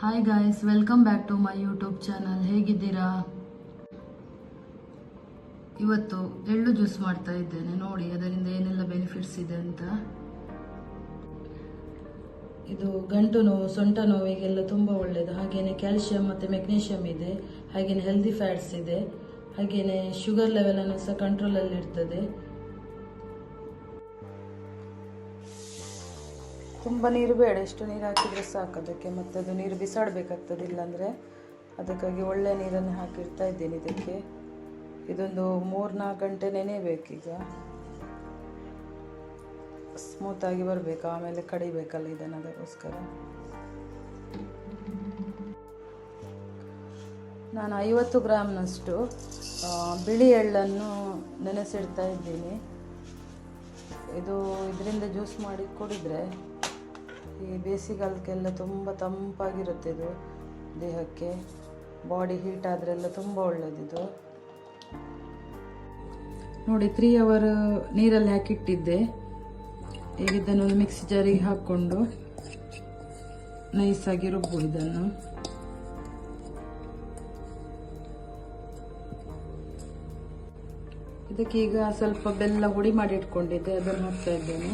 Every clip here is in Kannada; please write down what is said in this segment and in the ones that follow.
Hi guys welcome back to my YouTube channel ಹೇಗಿದ್ದೀರಾ? ಇವತ್ತು ಎಳ್ಳು ಜ್ಯೂಸ್ ಮಾಡ್ತಾ ಇದ್ದೇನೆ. ನೋಡಿ, ಅದರಿಂದ ಏನೆಲ್ಲ ಬೆನಿಫಿಟ್ಸ್ ಇದೆ ಅಂತ. ಇದು ಗಂಟು ನೋವು, ಸೊಂಟ ನೋವಿಗೆಲ್ಲ ತುಂಬ ಒಳ್ಳೆಯದು ಹಾಗೆಯೇ ಕ್ಯಾಲ್ಶಿಯಂ ಮತ್ತು ಮೆಗ್ನೀಷಿಯಂ ಇದೆ. ಹಾಗೆಯೇ ಹೆಲ್ದಿ ಫ್ಯಾಟ್ಸ್ ಇದೆ. ಹಾಗೆಯೇ ಶುಗರ್ ಲೆವೆಲನ್ನು ಸಹ ಕಂಟ್ರೋಲಲ್ಲಿ ಇರ್ತದೆ ತುಂಬ ನೀರು ಬೇಡ, ಎಷ್ಟು ನೀರು ಹಾಕಿದರೆ ಸಾಕು. ಅದಕ್ಕೆ ಮತ್ತು ಅದು ನೀರು ಬಿಸಾಡಬೇಕಾಗ್ತದೆ, ಇಲ್ಲಾಂದರೆ ಅದಕ್ಕಾಗಿ ಒಳ್ಳೆಯ ನೀರನ್ನು ಹಾಕಿಡ್ತಾ ಇದ್ದೇನೆ ಇದಕ್ಕೆ. ಇದೊಂದು ಮೂರು ನಾಲ್ಕು ಗಂಟೆ ನೆನೆಯಬೇಕೀಗ ಸ್ಮೂತಾಗಿ ಬರಬೇಕು, ಆಮೇಲೆ ಕಡಿಬೇಕಲ್ಲ ಇದನ್ನು ಅದಕ್ಕೋಸ್ಕರ. ನಾನು ಐವತ್ತು ಗ್ರಾಮ್ನಷ್ಟು ಬಿಳಿ ಎಳ್ಳನ್ನು ನೆನೆಸಿಡ್ತಾ ಇದ್ದೀನಿ. ಇದು ಇದರಿಂದ ಜ್ಯೂಸ್ ಮಾಡಿ ಕುಡಿದ್ರೆ ಈ ಬೇಸಿಗೆಗಾಲಕ್ಕೆಲ್ಲ ತುಂಬ ತಂಪಾಗಿರುತ್ತೆ ಇದು ದೇಹಕ್ಕೆ. ಬಾಡಿ ಹೀಟ್ ಆದರೆಲ್ಲ ತುಂಬ ಒಳ್ಳೆಯದಿದು ನೋಡಿ ತ್ರೀ ಅವರ್ ನೀರಲ್ಲಿ ಹಾಕಿಟ್ಟಿದ್ದೆ. ಈಗ ಇದನ್ನು ಮಿಕ್ಸಿ ಜಾರಿಗೆ ಹಾಕ್ಕೊಂಡು ನೈಸಾಗಿ ರುಬ್ಬು ಇದನ್ನು. ಇದಕ್ಕೆ ಈಗ ಸ್ವಲ್ಪ ಬೆಲ್ಲ ಹುಡಿ ಮಾಡಿ ಇಟ್ಕೊಂಡಿದ್ದೆ, ಅದನ್ನು ಹಾಕ್ತಾ ಇದ್ದೇನೆ.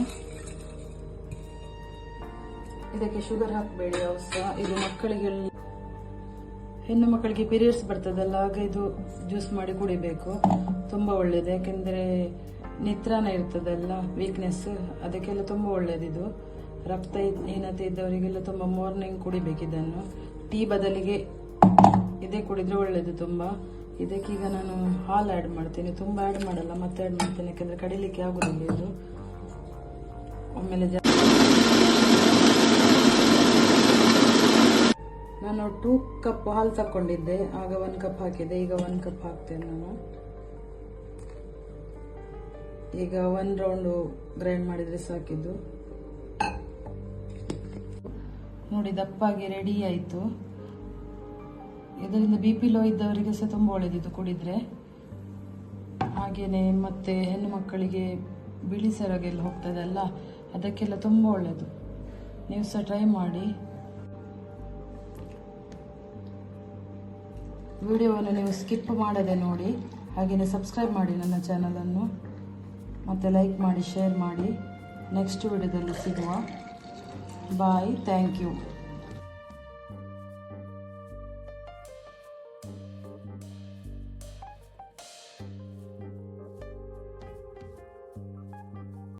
ಇದಕ್ಕೆ ಶುಗರ್ ಹಾಕಬೇಡಿ ಅವಸ ಇದು ಮಕ್ಕಳಿಗೆ ಹೆಣ್ಣು ಮಕ್ಕಳಿಗೆ ಪೀರಿಯಡ್ಸ್ ಬರ್ತದಲ್ಲ, ಆಗ ಇದು ಜ್ಯೂಸ್ ಮಾಡಿ ಕುಡಿಬೇಕು. ತುಂಬ ಒಳ್ಳೆಯದು ಯಾಕೆಂದರೆ ನಿತ್ರಾನ ಇರ್ತದಲ್ಲ ವೀಕ್ನೆಸ್ ಅದಕ್ಕೆಲ್ಲ ತುಂಬ ಒಳ್ಳೆಯದಿದು ರಕ್ತ ಹೀನತೆ ಇದ್ದವರಿಗೆಲ್ಲ ತುಂಬ ಮಾರ್ನಿಂಗ್ ಕುಡಿಬೇಕು ಇದನ್ನು. ಟೀ ಬದಲಿಗೆ ಇದೇ ಕುಡಿದ್ರೆ ಒಳ್ಳೆಯದು ತುಂಬ. ಇದಕ್ಕೀಗ ನಾನು ಹಾಲು ಆ್ಯಡ್ ಮಾಡ್ತೀನಿ. ತುಂಬ ಆ್ಯಡ್ ಮಾಡಲ್ಲ, ಮತ್ತೆ ಆ್ಯಡ್ ಮಾಡ್ತೀನಿ, ಯಾಕೆಂದರೆ ಕಡಿಲಿಕ್ಕೆ ಆಗೋದಿಲ್ಲ ಇದು. ಆಮೇಲೆ ಜಾ ನಾನು ಟೂ ಕಪ್ ಹಾಲು ತಕ್ಕೊಂಡಿದ್ದೆ. ಆಗ ಒಂದು ಕಪ್ ಹಾಕಿದ್ದೆ. ಈಗ ಒಂದು ಕಪ್ ಹಾಕ್ತೇನೆ ನಾನು. ಈಗ ಒಂದು ರೌಂಡು ಗ್ರೈಂಡ್ ಮಾಡಿದರೆ ಸಾಕಿದ್ದು. ನೋಡಿ, ದಪ್ಪಾಗಿ ರೆಡಿ ಆಯಿತು. ಇದರಿಂದ ಬಿ ಪಿ ಲೋ ಇದ್ದವರಿಗೆ ಸಹ ತುಂಬ ಒಳ್ಳೆಯದಿದ್ದು ಕುಡಿದ್ರೆ. ಹಾಗೆಯೇ ಮತ್ತೆ ಹೆಣ್ಣು ಮಕ್ಕಳಿಗೆ ಬಿಳಿ ಸೆರಗೆಲ್ಲ ಹೋಗ್ತದಲ್ಲ, ಅದಕ್ಕೆಲ್ಲ ತುಂಬ ಒಳ್ಳೆಯದು ನೀವು ಸಹ ಟ್ರೈ ಮಾಡಿ. ವಿಡಿಯೋವನ್ನು ನೀವು ಸ್ಕಿಪ್ ಮಾಡದೆ ನೋಡಿ, ಹಾಗೆಯೇ ಸಬ್ಸ್ಕ್ರೈಬ್ ಮಾಡಿ ನನ್ನ ಚಾನಲನ್ನು. ಮತ್ತು ಲೈಕ್ ಮಾಡಿ, ಶೇರ್ ಮಾಡಿ. ನೆಕ್ಸ್ಟ್ ವಿಡಿಯೋದಲ್ಲಿ ಸಿಗುವ. Bye, thank you.